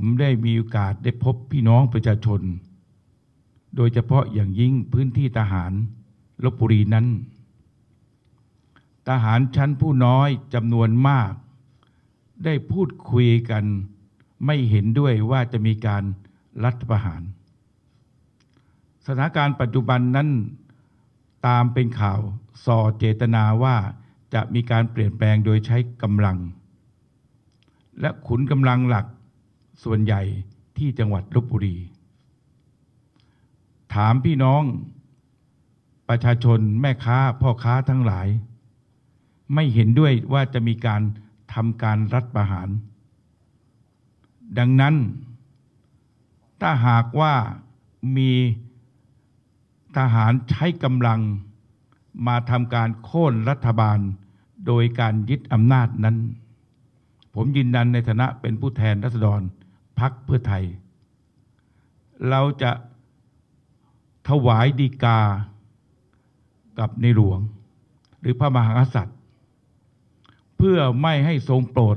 ผมได้มีโอกาสได้พบพี่น้องประชาชน โดยเฉพาะอย่างยิ่งพื้นที่ทหารลบบุรีนั้น ทหารชั้นผู้น้อยจำนวนมาก ได้พูดคุยกันไม่เห็นด้วยว่าจะมีการรัฐประหาร สถานการณ์ปัจจุบันนั้นตามเป็นข่าวส่อเจตนาว่าจะมีการเปลี่ยนแปลงโดยใช้กำลัง และขุนกำลังหลัก ส่วนใหญ่ที่จังหวัดลบบุรี ถามพี่น้องประชาชนแม่ค้าพ่อค้าทั้งหลาย ไม่เห็นด้วยว่าจะมีการทำการรัฐประหาร ดังนั้น ถ้าหากว่ามีทหารใช้กำลังมาทำการโค่นรัฐบาล โดยการยึดอำนาจนั้น ผมยืนยันในฐานะเป็นผู้แทนรัษฎร พักเพื่อไทย เราจะถวายดีกากับในหลวง หรือพระมหากษัตริย์ เพื่อไม่ให้ทรงโปรด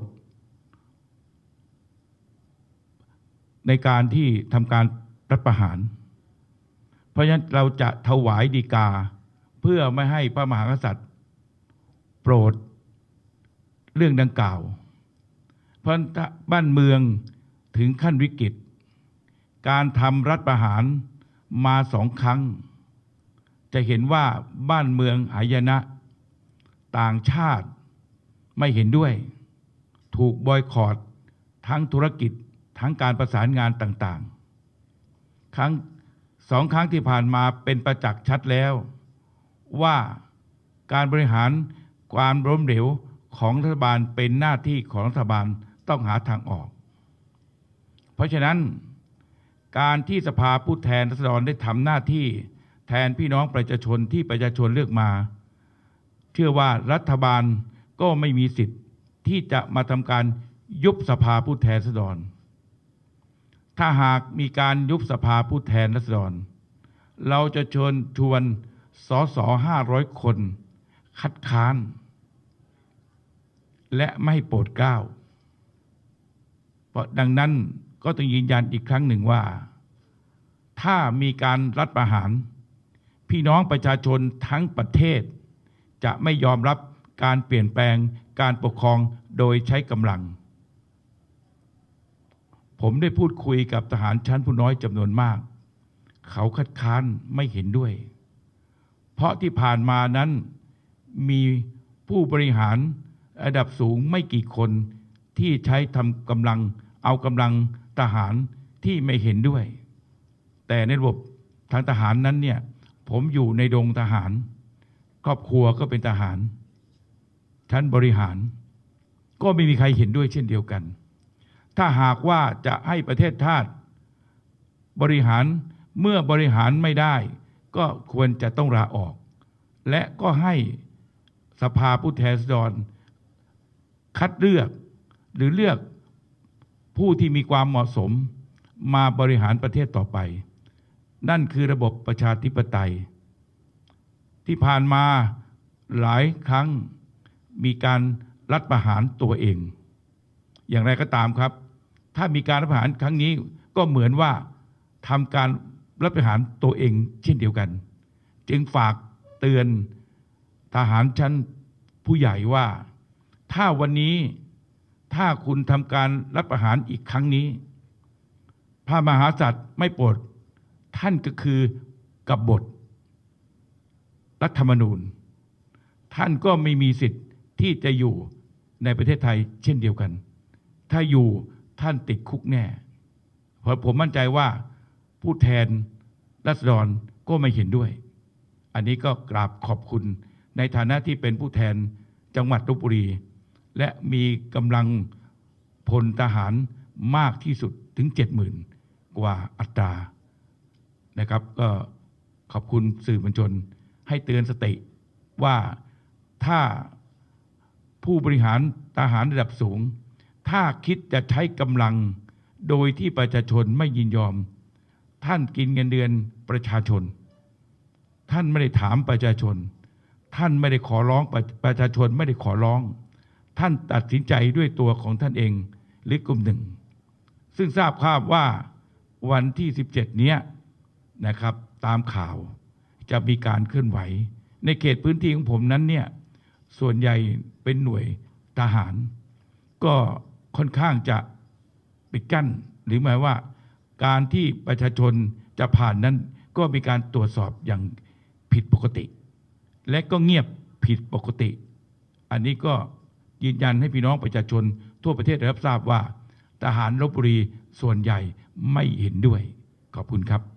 ในการที่ทำการรัฐประหาร เพราะฉะนั้นเราจะถวายดีกา เพื่อไม่ให้พระมหากษัตริย์ โปรดเรื่องดังกล่าว เพราะบ้านเมือง ถึงขั้นวิกฤต การทำรัฐประหารมาสองครั้ง จะเห็นว่าบ้านเมืองหายนะ ต่างชาติไม่เห็นด้วย ถูกบอยคอรดทั้งธุรกิจทั้งการประสานงานต่างๆ ครั้งสองครั้งที่ผ่านมาเป็นประจักษ์ชัดแล้ว ว่าการบริหารความล้มเหลวของรัฐบาลเป็นหน้าที่ของรัฐบาลต้องหาทางออก ราะฉะนั้นการที่สภาผู้แทนราษฎรได้ทำหน้าที่แทนพี่น้องประชาชนที่ประชาชนเลือกมา เชื่อว่ารัฐบาลก็ไม่มีสิทธิ์ที่จะมาทำการยุบสภาผู้แทนราษฎร ถ้าหากมีการยุบสภาผู้แทนราษฎร เราจะเชิญชวนสสห้าร้อยคน คัดค้าน และไม่โปรดเกล้า เพราะดังนั้น ก็ต้องยืนยันอีกครั้งหนึ่งว่า ถ้ามีการรัฐประหาร พี่น้องประชาชนทั้งประเทศ จะไม่ยอมรับการเปลี่ยนแปลงการปกครองโดยใช้กำลัง ผมได้พูดคุยกับทหารชั้นผู้น้อยจำนวนมาก เขาคัดค้านไม่เห็นด้วย เพราะที่ผ่านมานั้นมีผู้บริหารระดับสูงไม่กี่คนที่ใช้ทำกำลังเอากำลัง ทหารที่ไม่เห็นด้วย แต่ในระบบทางทหารนั้นเนี่ยผมอยู่ในดงทหาร ครอบครัวก็เป็นทหารชั้นบริหาร ก็ไม่มีใครเห็นด้วยเช่นเดียวกัน ถ้าหากว่าจะให้ประเทศชาติบริหารเมื่อบริหารไม่ได้ ก็ควรจะต้องลาออก และก็ให้สภาผู้แทนราษฎร คัดเลือกหรือเลือก ผู้ที่มีความเหมาะสมมาบริหารประเทศต่อไป นั่นคือระบบประชาธิปไตย ที่ผ่านมาหลายครั้งมีการรัฐประหารตัวเอง อย่างไรก็ตามครับ ถ้ามีการรัฐประหารครั้งนี้ก็เหมือนว่าทำการรัฐประหารตัวเองเช่นเดียวกัน จึงฝากเตือนทหารชั้นผู้ใหญ่ว่า ถ้าวันนี้ ถ้าคุณทำการรัฐประหารอีกครั้งนี้ พระมหากษัตริย์ไม่โปรดท่านก็คือกับฏรัฐธรรมนูญ ท่านก็ไม่มีสิทธิ์ที่จะอยู่ในประเทศไทยเช่นเดียวกัน ถ้าอยู่ท่านติดคุกแน่ เพราะผมมั่นใจว่าผู้แทนรัษฎรก็ไม่เห็นด้วย อันนี้ก็กราบขอบคุณในฐานะที่เป็นผู้แทนจังหวัดลบบุรี และมีกำลังพลทหารมากที่สุดถึง 70,000 กว่าอัตรานะครับก็ขอบคุณสื่อมวลชน ให้เตือนสติว่าถ้าผู้บริหารทหารระดับสูง ถ้าคิดจะใช้กำลังโดยที่ประชาชนไม่ยินยอม ท่านกินเงินเดือนประชาชน ท่านไม่ได้ถามประชาชน ท่านไม่ได้ขอร้องประประชาชนไม่ได้ขอร้อง ท่านตัดสินใจด้วยตัวของท่านเองหรือกลุ่มหนึ่ง ซึ่งทราบข่าวว่าวันที่ 17 เนี้ยนะครับตามข่าวจะมีการเคลื่อนไหว ในเขตพื้นที่ของผมนั้นเนี่ยส่วนใหญ่เป็นหน่วยทหาร ก็ค่อนข้างจะปิดกั้น หรือหมายว่า การที่ประชาชนจะผ่านนั้น ก็มีการตรวจสอบอย่างผิดปกติ และก็เงียบผิดปกติ อันนี้ก็ ยืนยันให้พี่น้องประชาชนทั่วประเทศได้รับทราบว่า ทหารลบบุรีส่วนใหญ่ไม่เห็นด้วย ขอบคุณครับ